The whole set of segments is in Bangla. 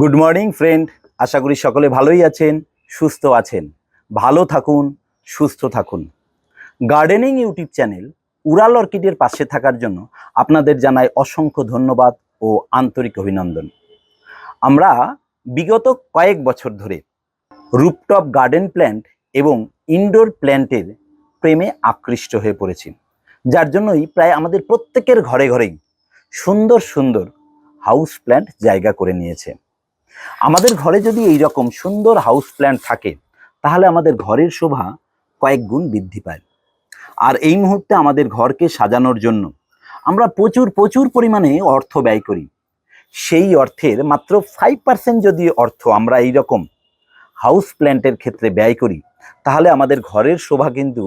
গুড মর্নিং ফ্রেন্ড আশা করি সকলে ভালোই আছেন, সুস্থ আছেন। ভালো থাকুন, সুস্থ থাকুন। গার্ডেনিং ইউটিউব চ্যানেল উড়াল অর্কিডের পাশে থাকার জন্য আপনাদের জানাই অসংখ্য ধন্যবাদ ও আন্তরিক অভিনন্দন। আমরা বিগত কয়েক বছর ধরে রুপটপ গার্ডেন প্ল্যান্ট এবং ইনডোর প্ল্যান্টের প্রেমে আকৃষ্ট হয়ে পড়েছি। যার জন্যই প্রায় আমাদের প্রত্যেকের ঘরে ঘরেই সুন্দর সুন্দর হাউস প্ল্যান্ট জায়গা করে নিয়েছে। আমাদের ঘরে যদি এই রকম সুন্দর হাউস প্ল্যান্ট থাকে, তাহলে আমাদের ঘরের শোভা কয়েক গুণ বৃদ্ধি পায়। আর এই মুহূর্তে আমাদের ঘরকে সাজানোর জন্য আমরা প্রচুর প্রচুর পরিমাণে অর্থ ব্যয় করি। সেই অর্থের মাত্র ফাইভ পার্সেন্ট যদি অর্থ আমরা এই রকম হাউস প্ল্যান্টের ক্ষেত্রে ব্যয় করি, তাহলে আমাদের ঘরের শোভা কিন্তু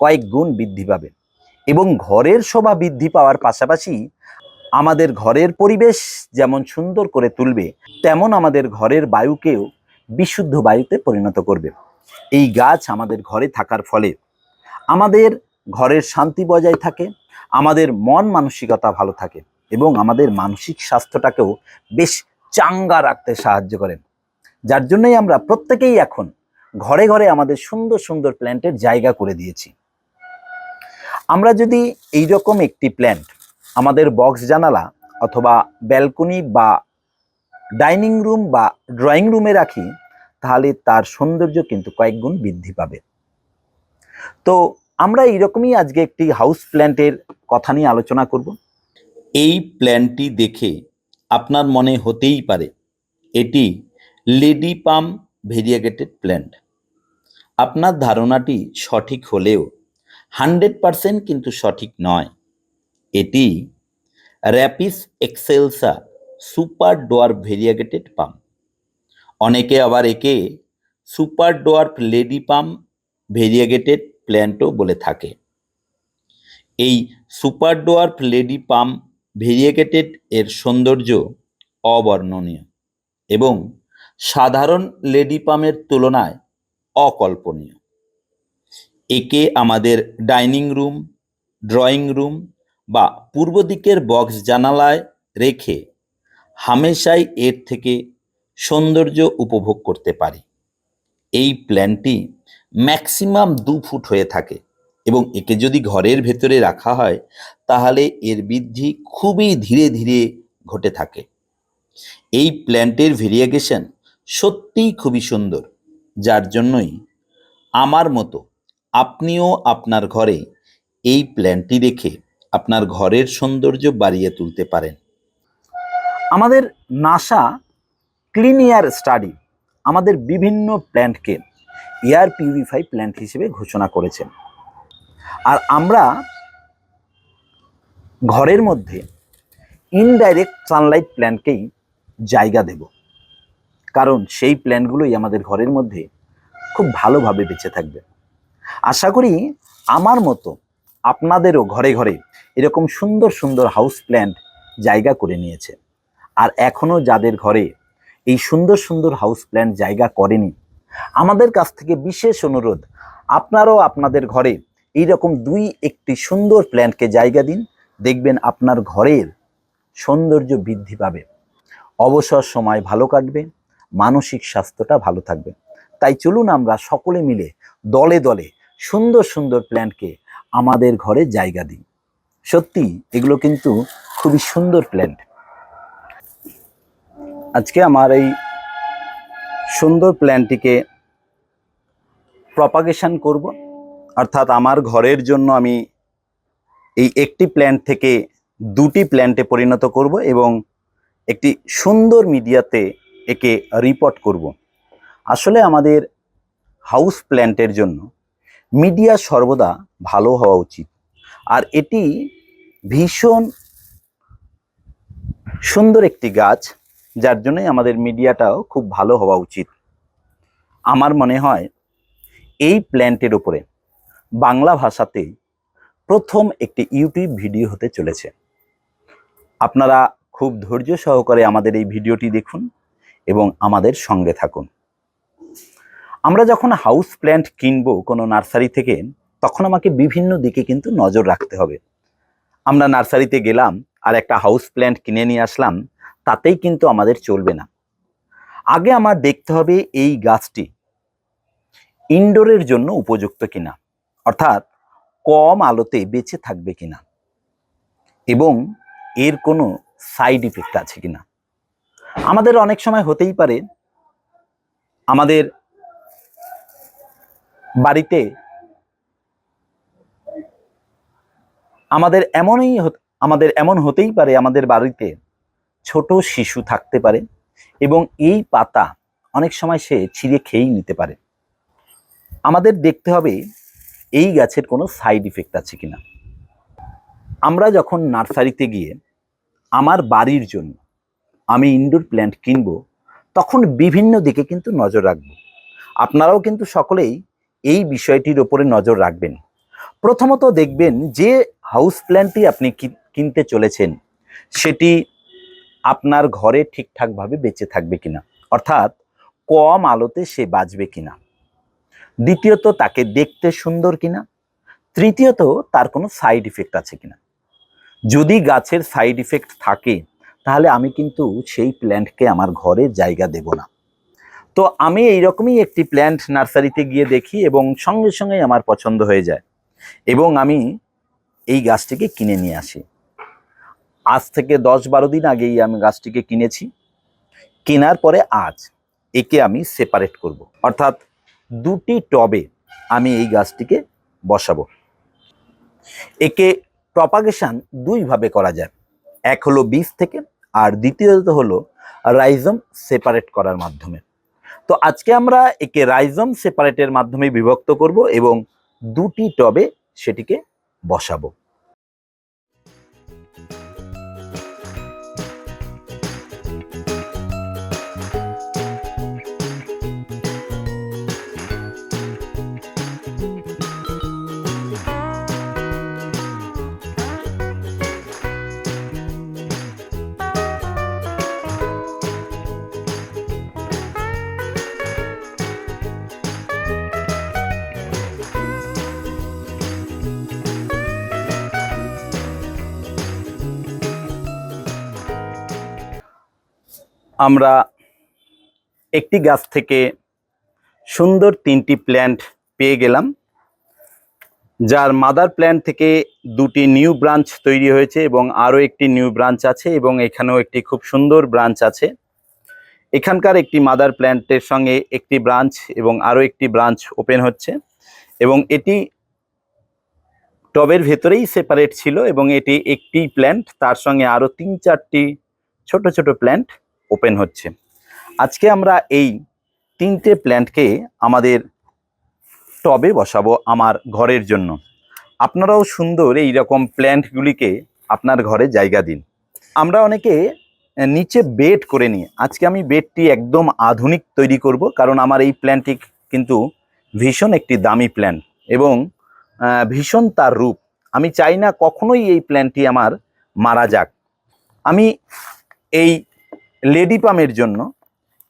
কয়েক গুণ বৃদ্ধি পাবে। এবং ঘরের শোভা বৃদ্ধি পাওয়ার পাশাপাশি আমাদের ঘরের পরিবেশ যেমন সুন্দর করে তুলবে, তেমন আমাদের ঘরের বায়ুকেও বিশুদ্ধ বায়ুতে পরিণত করবে। এই গাছ আমাদের ঘরে থাকার ফলে আমাদের ঘরের শান্তি বজায় থাকে, আমাদের মন মানসিকতা ভালো থাকে এবং আমাদের মানসিক স্বাস্থ্যটাকেও বেশ চাঙ্গা রাখতে সাহায্য করেন যার জন্যই আমরা প্রত্যেকেই এখন ঘরে ঘরে আমাদের সুন্দর সুন্দর প্ল্যান্টের জায়গা করে দিয়েছি। আমরা যদি এই রকম একটি প্ল্যান্ট আমাদের বক্স জানালা অথবা ব্যালকনি বা ডাইনিং রুম বা ড্রয়িং রুমে রাখি, তাহলে তার সৌন্দর্য কিন্তু কয়েক গুণ বৃদ্ধি পাবে। তো আমরা এইরকমই আজকে একটি হাউস প্ল্যান্টের কথা নিয়ে আলোচনা করব। এই প্ল্যানটি দেখে আপনার মনে হতেই পারে, এটি লেডি পাম ভেরিয়াগেটেড প্ল্যান্ট। আপনার ধারণাটি সঠিক হলেও হান্ড্রেড পারসেন্ট কিন্তু সঠিক নয়। এটি Rhapis excelsa super dwarf variegated pump অনেকে আবার একে super dwarf lady palm variegated প্ল্যান্টও বলে থাকে। এই super dwarf lady palm variegated এর সৌন্দর্য অবর্ণনীয় এবং সাধারণ লেডি পামের তুলনায় অকল্পনীয়। একে আমাদের ডাইনিং রুম, ড্রয়িং রুম বা পূর্ব দিকের বক্স জানালায় রেখে হামেশাই এর থেকে সৌন্দর্য উপভোগ করতে পারি। এই প্ল্যানটি ম্যাক্সিমাম দু ফুট হয়ে থাকে এবং একে যদি ঘরের ভেতরে রাখা হয়, তাহলে এর বৃদ্ধি খুবই ধীরে ধীরে ঘটে থাকে। এই প্ল্যান্টের ভেরিয়েগেশন সত্যিই খুবই সুন্দর, যার জন্যই আমার মতো আপনিও আপনার ঘরে এই প্ল্যান্টটি রেখে আপনার ঘরের সৌন্দর্য বাড়িয়ে তুলতে পারেন। আমাদের নাসা ক্লিন এয়ার স্টাডি আমাদের বিভিন্ন প্ল্যান্টকে এয়ার পিউরিফাই প্ল্যান্ট হিসেবে ঘোষণা করেছেন। আর আমরা ঘরের মধ্যে ইনডাইরেক্ট সানলাইট প্ল্যান্টকেই জায়গা দেব। কারণ সেই প্ল্যান্টগুলোই আমাদের ঘরের মধ্যে খুব ভালোভাবে বেঁচে থাকবে। আশা করি আমার মতো আপনাদেরও ঘরে ঘরে এরকম সুন্দর সুন্দর হাউস প্ল্যান্ট জায়গা করে নিয়েছে। আর এখনও যাদের ঘরে এই সুন্দর সুন্দর হাউস প্ল্যান্ট জায়গা করেনি, আমাদের কাছ থেকে বিশেষ অনুরোধ, আপনারাও আপনাদের ঘরে এই রকম দুই একটি সুন্দর প্ল্যান্টকে জায়গা দিন, দেখবেন আপনার ঘরের সৌন্দর্য বৃদ্ধি পাবে। অবসর সময় ভালো কাটবে, মানসিক স্বাস্থ্যটা ভালো থাকবে। তাই চলুন আমরা সকলে মিলে দলে দলে সুন্দর সুন্দর প্ল্যান্টকে আমাদের ঘরে জায়গা দিই। সত্যি, এগুলো কিন্তু খুবই সুন্দর প্ল্যান্ট আজকে আমার এই সুন্দর প্ল্যানটিকে প্রপাগেশন করব। অর্থাৎ আমার ঘরের জন্য আমি এই একটি প্ল্যান্ট থেকে দুটি প্ল্যান্টে পরিণত করব এবং একটি সুন্দর মিডিয়াতে একে রিপোর্ট করব। আসলে আমাদের হাউস প্ল্যান্টের জন্য মিডিয়া সর্বদা ভালো হওয়া উচিত। আর এটি ভীষণ সুন্দর একটি গাছ, যার জন্যই আমাদের মিডিয়াটাও খুব ভালো হওয়া উচিত। আমার মনে হয় এই প্ল্যান্টের উপরে বাংলা ভাষাতে প্রথম একটি ইউটিউব ভিডিও হতে চলেছে। আপনারা খুব ধৈর্য সহকারে আমাদের এই ভিডিওটি দেখুন এবং আমাদের সঙ্গে থাকুন। আমরা যখন হাউস প্ল্যান্ট কিনবো কোনো নার্সারি থেকে তখন আমাকে বিভিন্ন দিকে কিন্তু নজর রাখতে হবে। আমরা নার্সারিতে গেলাম, আর একটা হাউস প্ল্যান্ট কিনে নিয়ে আসলাম, তাতেই কিন্তু আমাদের চলবে না। আগে আমার দেখতে হবে এই গাছটি ইনডোরের জন্য উপযুক্ত কিনা, অর্থাৎ কম আলোতে বেঁচে থাকবে কিনা, এবং এর কোনো সাইড ইফেক্ট আছে কিনা। আমাদের অনেক সময় হতেই পারে, আমাদের বাড়িতে আমাদের এমনই আমাদের এমন হতেই পারে আমাদের বাড়িতে ছোট শিশু থাকতে পারে এবং এই পাতা অনেক সময় সে ছিঁড়ে খেয়েই নিতে পারে। আমাদের দেখতে হবে এই গাছের কোনো সাইড ইফেক্ট আছে কিনা। আমরা যখন নার্সারিতে গিয়ে আমার বাড়ির জন্য আমি ইনডোর প্ল্যান্ট কিনব, তখন বিভিন্ন দিকে কিন্তু নজর রাখব। আপনারাও কিন্তু সকলেই এই বিষয়টির ওপরে নজর রাখবেন। প্রথমত দেখবেন যে হাউস প্ল্যান্টটি আপনি কিনতে চলেছেন, সেটি আপনার ঘরে ঠিকঠাকভাবে বেঁচে থাকবে কিনা, অর্থাৎ কম আলোতে সে বাঁচবে কিনা, দ্বিতীয়ত তাকে দেখতে সুন্দর কিনা, তৃতীয়ত তার কোনো সাইড ইফেক্ট আছে কিনা। যদি গাছের সাইড ইফেক্ট থাকে, তাহলে আমি কিন্তু সেই প্ল্যান্টকে আমার ঘরে জায়গা দেব না। তো আমি এইরকমই একটি প্ল্যান্ট নার্সারিতে গিয়ে দেখি এবং সঙ্গে সঙ্গে আমার পছন্দ হয়ে যায়। এবং আমি এই গাছটিকে কিনে নিয়ে আসি। আজ থেকে দশ বারো দিন আগেই আমি গাছটিকে কিনেছি। কেনার পরে আজ একে আমি সেপারেট করব। অর্থাৎ দুটি টবে আমি এই গাছটিকে বসাবো। একে প্রপাগেশন দুইভাবে করা যায়। এক হলো বীজ থেকে আর দ্বিতীয়ত হলো রাইজম সেপারেট করার মাধ্যমে। তো আজকে আমরা একে রাইজম সেপারেটের মাধ্যমে বিভক্ত করব এবং দুটি টবে সেটিকে বসাবো। আমরা একটি গাছ থেকে সুন্দর তিনটি প্ল্যান্ট পেয়ে গেলাম, যার মাদার প্ল্যান্ট থেকে দুটি নিউ ব্রাঞ্চ তৈরি হয়েছে এবং আরও একটি নিউ ব্রাঞ্চ আছে এবং এখানেও একটি খুব সুন্দর ব্রাঞ্চ আছে। এখানকার একটি মাদার প্ল্যান্টের সঙ্গে একটি ব্রাঞ্চ এবং আরও একটি ব্রাঞ্চ ওপেন হচ্ছে এবং এটি টবের ভেতরেই সেপারেট ছিল এবং এটি একটি প্ল্যান্ট তার সঙ্গে আরও তিন চারটি ছোট ছোট প্ল্যান্ট ওপেন হচ্ছে। আজকে আমরা এই তিনটে প্ল্যান্টকে আমাদের টবে বসাবো আমার ঘরের জন্য। আপনারাও সুন্দর এই রকম প্ল্যান্টগুলিকে আপনার ঘরে জায়গা দিন। আমরা অনেকে নিচে বেড করে নিই। আজকে আমি বেডটি একদম আধুনিক তৈরি করব কারণ আমার এই প্ল্যান্টটি কিন্তু ভীষণ একটি দামি প্ল্যান এবং ভীষণ তার রূপ। আমি চাই না কখনোই এই প্ল্যান্টটি আমার মারা যাক। আমি এই লেডি পামের জন্য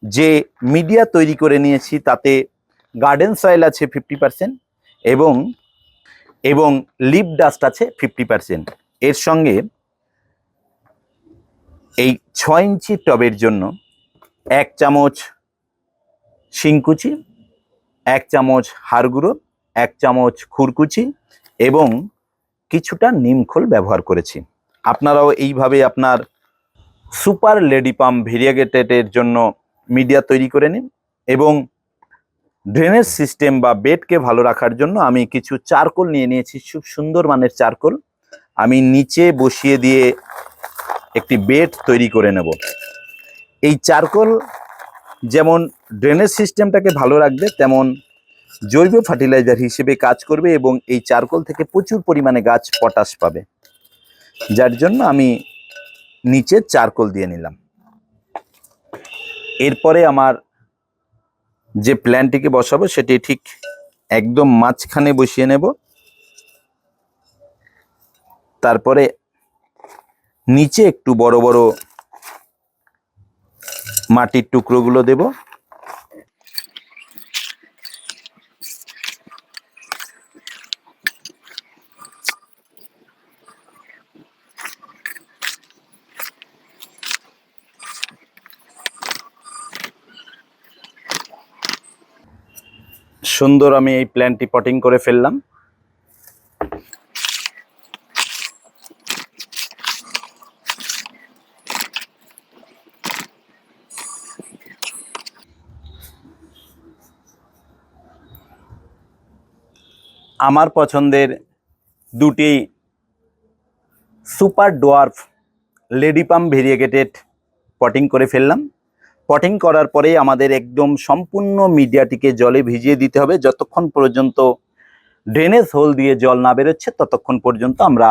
যে মিডিয়া তৈরি করে নিয়েছি, তাতে গার্ডেন সয়েল আছে ফিফটি পার্সেন্ট এবং এবং লিপ ডাস্ট আছে ফিফটি পার্সেন্ট এর সঙ্গে এই ছয় ইঞ্চি টবের জন্য এক চামচ শিংকুচি, এক চামচ হাড়গুঁড়ো এক চামচ খুরকুচি এবং কিছুটা নিমখোল ব্যবহার করেছি। আপনারাও এইভাবে আপনার সুপার লেডি পাম্প ভেরিয়েগেটেডের জন্য মিডিয়া তৈরি করে নিন এবং ড্রেনেজ সিস্টেম বা বেডকে ভালো রাখার জন্য আমি কিছু চারকোল নিয়ে নিয়েছি, খুব সুন্দর মানের চারকোল। আমি নিচে বসিয়ে দিয়ে একটি বেড তৈরি করে নেব। এই চারকোল যেমন ড্রেনেজ সিস্টেমটাকে ভালো রাখবে, তেমন জৈব ফার্টিলাইজার হিসেবে কাজ করবে এবং এই চারকোল থেকে প্রচুর পরিমাণে গাছ পটাশ পাবে। যার জন্য আমি নিচে চারকোল দিয়ে নিলাম। এরপরে আমার যে প্ল্যানটিকে বসাবো, সেটি ঠিক একদম মাঝখানে বসিয়ে নেব। তারপরে নিচে একটু বড় বড় মাটির টুকরোগুলো দেব। সুন্দর আমি এই প্ল্যানটি পটিং করে ফেললাম। আমার পছন্দের দুটি super dwarf lady palm variegated potting করে ফেললাম। পটিং করার পরে আমাদের একদম সম্পূর্ণ মিডিয়াটিকে জলে ভিজিয়ে দিতে হবে। যতক্ষণ পর্যন্ত ড্রেনেজ হোল দিয়ে জল না বেরোচ্ছে, ততক্ষণ পর্যন্ত আমরা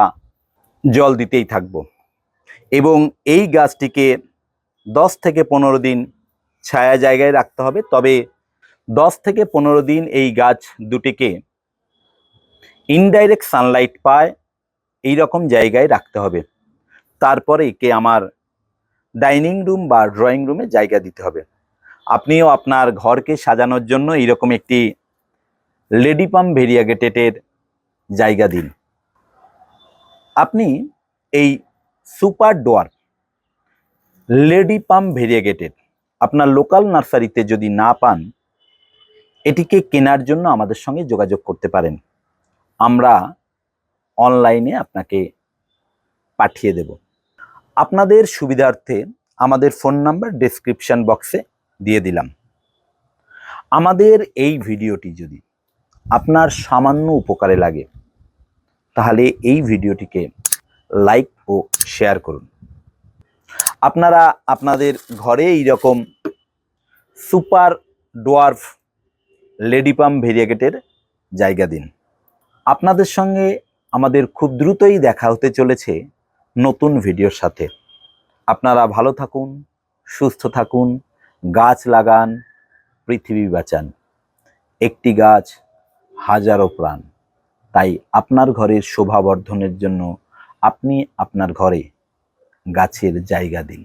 জল দিতেই থাকব। এবং এই গাছটিকে দশ থেকে পনেরো দিন ছায়া জায়গায় রাখতে হবে। তবে দশ থেকে পনেরো দিন এই গাছ দুটিকে ইনডাইরেক্ট সানলাইট পায় এই রকম জায়গায় রাখতে হবে। তারপরে একে আমার ডাইনিং রুম বা ড্রয়িং রুমে জায়গা দিতে হবে। আপনিও আপনার ঘরকে সাজানোর জন্য এইরকম একটি লেডি পাম ভেরিয়াগেটেটের জায়গা দিন। আপনি এই সুপার ডোয়ার, লেডি পাম ভেরিয়াগেটেড আপনার লোকাল নার্সারিতে যদি না পান, এটিকে কেনার জন্য আমাদের সঙ্গে যোগাযোগ করতে পারেন। আমরা অনলাইনে আপনাকে পাঠিয়ে দেব। আপনাদের সুবিধার্থে আমাদের ফোন নাম্বার ডেসক্রিপশন বক্সে দিয়ে দিলাম। আমাদের এই ভিডিওটি যদি আপনার সামান্য উপকারে লাগে, তাহলে এই ভিডিওটিকে লাইক ও শেয়ার করুন। আপনারা আপনাদের ঘরে এইরকম সুপার ডোয়ার্ফ লেডিপাম ভেরিয়াগেটের জায়গা দিন। আপনাদের সঙ্গে আমাদের খুব দ্রুতই দেখা হতে চলেছে নতুন ভিডিওর সাথে। আপনারা ভালো থাকুন, সুস্থ থাকুন, গাছ লাগান, পৃথিবী বাঁচান। একটি গাছ হাজারো প্রাণ। তাই আপনার ঘরের শোভাবর্ধনের জন্য আপনি আপনার ঘরে গাছের জায়গা দিন।